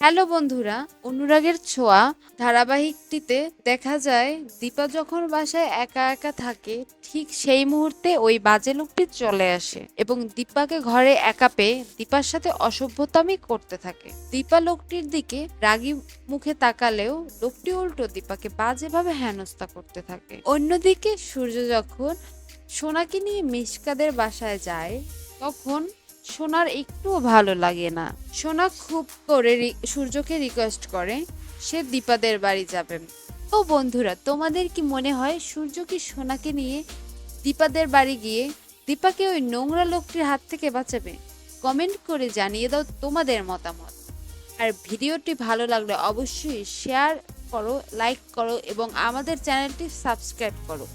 Hello বন্ধুরা, অনুরাগের ছোঁয়া ধারাবাহিকটিতে দেখা যায়, দীপা যখন বাসায় একা একা থাকে, ঠিক সেই মুহূর্তে ওই বাজে লোকটি চলে আসে এবং দীপাকে ঘরে একা পেয়ে দীপার সাথে অসভ্যতামি করতে থাকে। দীপা লোকটির দিকে রাগী মুখে তাকালেও লোকটি উল্টো দীপাকে বাজেভাবে হেনস্থা করতে থাকে। অন্যদিকে সূর্য যখন সোনাকে নিয়ে মিশকাদের বাসায় যায়, তখন সোনার একটুও ভালো লাগে না। সোনা খুব করে সূর্যকে রিকোয়েস্ট করে, সে দীপাদের বাড়ি যাবে। ও বন্ধুরা, তোমাদের কি মনে হয় সূর্য কি সোনাকে নিয়ে দীপাদের বাড়ি গিয়ে দীপাকে ওই নোংরা লোকটির হাত থেকে বাঁচাবে? কমেন্ট করে জানিয়ে দাও তোমাদের মতামত। আর ভিডিওটি ভালো লাগলে অবশ্যই শেয়ার করো লাইক করো এবং আমাদের চ্যানেলটি সাবস্ক্রাইব করো।